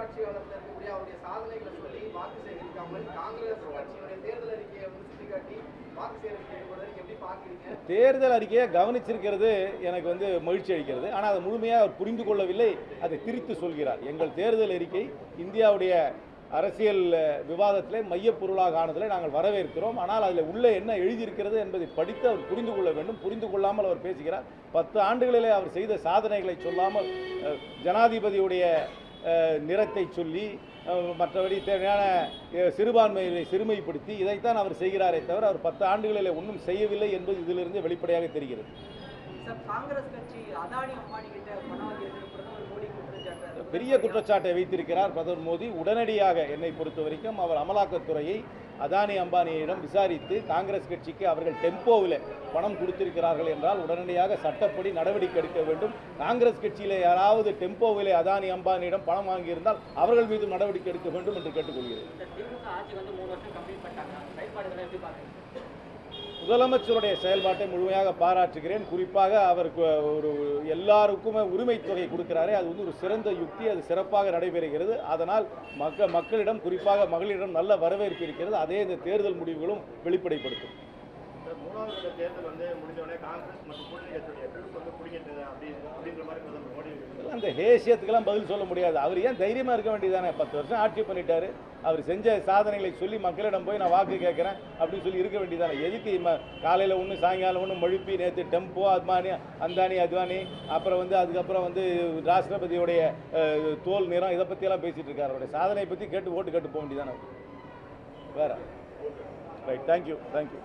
ஆட்சி காலத்தில் இருக்கக்கூடிய அவருடைய சாதனைகளை சொல்லி வாக்கு சேகரிக்காமல் காங்கிரஸ் கட்சியினுடைய தேர்தல் அறிக்கையை வந்து சுட்டிக்காட்டி வாக்கு எப்படி பார்க்குறீங்க? தேர்தல் அறிக்கையை கவனிச்சிருக்கிறது எனக்கு வந்து மகிழ்ச்சி அளிக்கிறது. ஆனால் அதை முழுமையாக அவர் புரிந்து கொள்ளவில்லை. அதை திரித்து சொல்கிறார். எங்கள் தேர்தல் அறிக்கை இந்தியாவுடைய அரசியல் விவாதத்தில் விவாதத்திலே மையப்பொருளாக ஆனதில் நாங்கள் வரவேற்கிறோம். ஆனால் அதில் உள்ளே என்ன எழுதியிருக்கிறது என்பதை படித்து அவர் புரிந்து கொள்ள வேண்டும். புரிந்து கொள்ளாமல் அவர் பேசுகிறார். பத்து ஆண்டுகளிலே அவர் செய்த சாதனைகளை சொல்லாமல் ஜனாதிபதியுடைய நிறத்தை சொல்லி மற்றபடி தேவையான சிறுபான்மையை சிறுமைப்படுத்தி இதைத்தான் அவர் செய்கிறாரே தவிர அவர் பத்து ஆண்டுகளில் ஒன்றும் செய்யவில்லை என்பது இதிலிருந்து வெளிப்படையாக தெரிகிறது. பெரிய குற்றச்சாட்டை வைத்திருக்கிறார் பிரதமர் மோடி. உடனடியாக என்னை பொறுத்த வரைக்கும் அவர் அமலாக்கத்துறையை அதானி அம்பானியிடம் விசாரித்து காங்கிரஸ் கட்சிக்கு அவர்கள் டெம்போவில் பணம் கொடுத்திருக்கிறார்கள் என்றால் உடனடியாக சட்டப்படி நடவடிக்கை எடுக்க வேண்டும். காங்கிரஸ் கட்சியில் யாராவது டெம்போவிலே அதானி அம்பானியிடம் பணம் வாங்கியிருந்தால் அவர்கள் மீது நடவடிக்கை எடுக்க வேண்டும் என்று கேட்டுக்கொள்கிறேன். முதலமைச்சருடைய செயல்பாட்டை முழுமையாக பாராட்டுகிறேன். குறிப்பாக அவருக்கு ஒரு எல்லாருக்குமே உரிமை தொகை கொடுக்கிறாரே. அது வந்து ஒரு சிறந்த யுக்தி அது சிறப்பாக நடைபெறுகிறது. அதனால் மக்க மக்களிடம் குறிப்பாக மகளிரிடம் நல்ல வரவேற்பு இருக்கிறது. அதே இந்த தேர்தல் முடிவுகளும் வெளிப்படைப்படுத்தும். மூணாவது தேர்தல் வந்து முடிஞ்சவுடனே காங்கிரஸ் மற்றும் கூட்டணி கட்சியுடைய அப்படி அப்படின்ற மாதிரி இந்த அந்த ஹேசியத்துக்கெல்லாம் பதில் சொல்ல முடியாது. அவர் ஏன் தைரியமாக இருக்க வேண்டியதானே பத்து வருஷம் ஆட்சி பண்ணிட்டாரு. அவர் செஞ்ச சாதனைகளை சொல்லி மக்களிடம் போய் நான் வாக்கு கேட்குறேன் அப்படின்னு சொல்லி இருக்க வேண்டியதானே எதுக்கு காலையில் ஒன்று சாயங்காலம் ஒன்று மழுப்பி நேற்று டெம்போ அத்மானி அந்தானி அத்வானி அப்புறம் வந்து அதுக்கப்புறம் வந்து ராஷ்டிரபதியுடைய தோல் நிறம் இதை பற்றியெல்லாம் பேசிகிட்டு இருக்காரு. அவருடைய சாதனையை பற்றி கேட்டு ஓட்டு கேட்டு போக வேண்டியதானே வேறு? Right thank you thank you